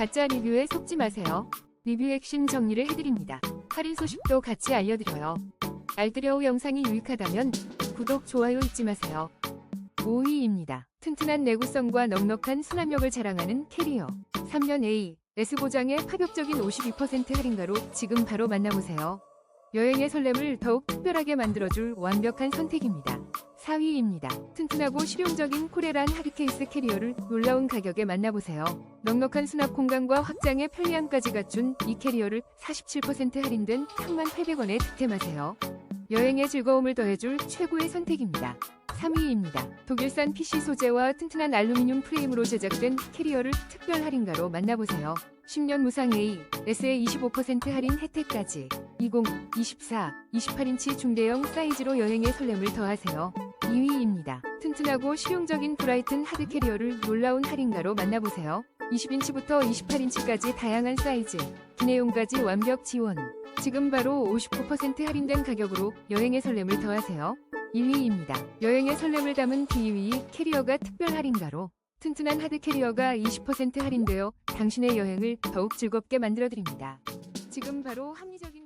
가짜 리뷰에 속지 마세요. 리뷰 핵심 정리를 해드립니다. 할인 소식도 같이 알려드려요. 알뜰여우 영상이 유익하다면 구독, 좋아요 잊지 마세요. 5위입니다. 튼튼한 내구성과 넉넉한 수납력을 자랑하는 캐리어. 3년 A, S고장의 파격적인 52% 할인가로 지금 바로 만나보세요. 여행의 설렘을 더욱 특별하게 만들어줄 완벽한 선택입니다. 4위입니다. 튼튼하고 실용적인 코레란 하드케이스 캐리어를 놀라운 가격에 만나보세요. 넉넉한 수납 공간과 확장의 편리함까지 갖춘 이 캐리어를 47% 할인된 3800원에 득템하세요. 여행의 즐거움을 더해줄 최고의 선택입니다. 3위입니다. 독일산 PC 소재와 튼튼한 알루미늄 프레임으로 제작된 캐리어를 특별 할인가로 만나보세요. 10년 무상 A, S의 25% 할인 혜택까지 20, 24, 28인치 중대형 사이즈로 여행의 설렘을 더하세요. 2위입니다. 튼튼하고 실용적인 브라이튼 하드 캐리어를 놀라운 할인가로 만나보세요. 20인치부터 28인치까지 다양한 사이즈, 기내용까지 완벽 지원. 지금 바로 59% 할인된 가격으로 여행의 설렘을 더하세요. 1위입니다. 여행의 설렘을 담은 비위 캐리어가 특별 할인가로 튼튼한 하드 캐리어가 20% 할인되어 당신의 여행을 더욱 즐겁게 만들어드립니다. 지금 바로 합리적인